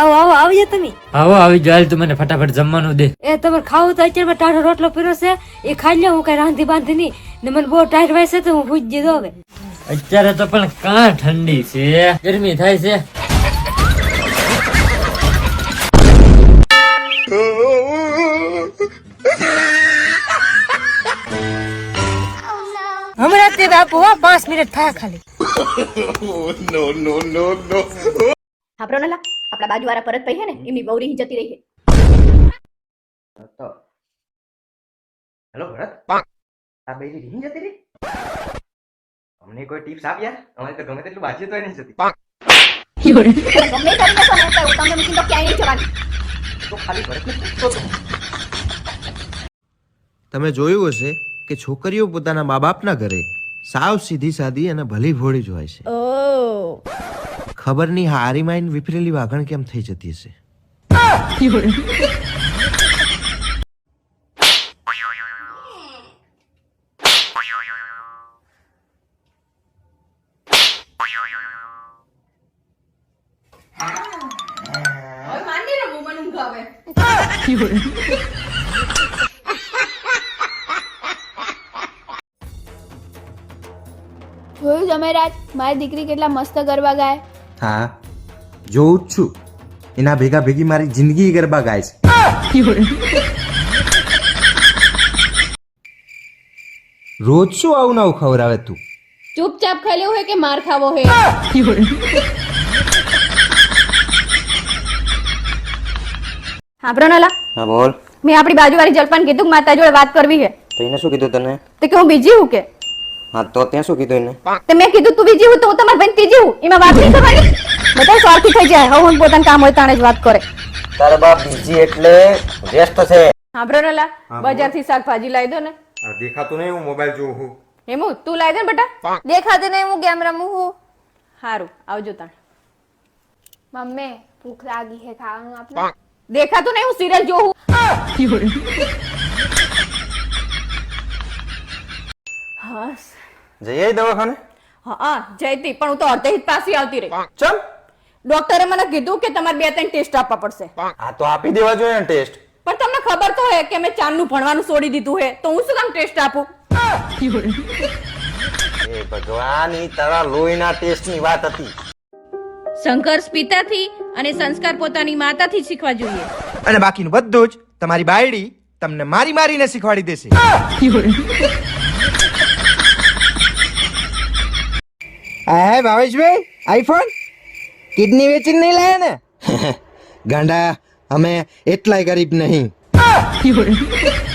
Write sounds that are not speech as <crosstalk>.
આવો આવો આવજો તમે. આવો આવી જાય તું મને ફટાફટ જમવાનું દે. એ તમારે ખાવું તો અત્યારમાં ટાઢો રોટલો પીરો છે. એ ખાઈ લે હું કઈ રાંધી બાંધી નહીં. ને મને બહુ ટાઈટ વાય છે તો હું ભૂજ દીધો હવે. અત્યારે તો પણ કાં ઠંડી છે? ગરમી થાય છે. હમણાં તે બાપુ હો પાંચ મિનિટ થયા ખાલી. આપણો નલા આપણા બાજુવાળા પરત પૈ છે ને એમની બૌરી રહી જતી રહી છે. તો હેલો ભરત? આ બેરી રીંગ જતી રહી? અમને કોઈ ટિપ્સ આપ યાર? અમારે તો ગમે તેટલું બાજી તો નહીં જતી તમે ગમે કરી દેશો ને તો તમને મૂકીને તો ક્યાંય નહીં જવાની. તો ખાલી ભરતને પૂછતો હતો તમે જોયું હશે કે છોકરીઓ પોતાના મા બાપના ઘરે સાવ સીધી સાદી અને ભલી ભોળી જ હોય છે. ખબર નહીં હારી માઈન વિફરેલી વાગણ કેમ થઈ જતી હશે? <laughs> <laughs> જોયું જમેરાજ મારી દીકરી કેટલા મસ્ત ગરબા ગાય. હા જોઉં જ છું. એના ભેગા ભેગી મારી જિંદગી ગરબા ગાય છે. રોજ શું આવું નવું ખવડાવે તું? ચૂપચાપ ખાઈ લેવું હોય કે માર ખાવો હોય હા નલા હા બોલ. મેં આપણી બાજુવાળી જલપાન કીધું કે માતા જોડે વાત કરવી છે તો એને શું કીધું તને? તો કે હું બીજી હું કે? હા તો ત્યાં શું કીધું એને? તે મેં કીધું તું બીજી હું તો હું તમારી બેન ત્રીજી હું એમાં વાત નહીં કરવાની. બધા સ્વાર્થી થઈ જાય. હવે હું પોતાનું કામ હોય તાણે જ વાત કરે. તારે બાપ બીજી એટલે વ્યસ્ત છે. સાંભળો નલા બજારથી શાકભાજી લાવી દો ને. દેખાતું નહીં હું મોબાઈલ જોઉં છું. હેમુ તું લાવી દે ને બેટા. દેખાતી નહીં હું ગેમ રમું હું સારું આવજો તાણ. મમ્મી ભૂખ લાગી હે ખાવાનું આપણે. દેખાતું નહીં હું સિરિયલ જોઉં. <laughs> જઈએ દવાખાને? હા જયતી પણ હું તો અડધે હિત પાછી આવતી રહી. ચલ. ડોક્ટરે મને કીધું કે તમારે બે ત્રણ ટેસ્ટ આપવા પડશે. આ તો આપી દેવા જોઈએ ને ટેસ્ટ. પણ તમને ખબર તો હે કે મેં ચાંદનું ભણવાનું છોડી દીધું હે તો હું શું કામ ટેસ્ટ આપું? એ ભગવાન ઈ તારા લોહીના ટેસ્ટની વાત હતી. સંઘર્ષ પિતાથી અને સંસ્કાર પોતાની માતાથી શીખવા જોઈએ. અને બાકીનું બધું જ તમારી બાયડી તમને મારી મારીને શીખવાડી દેશે. હે ભાવેશભાઈ આઈફોન? કિડની વેચીને નહીં લાયા ને? <laughs> ગાંડા અમે એટલાય ગરીબ નહીં. <laughs>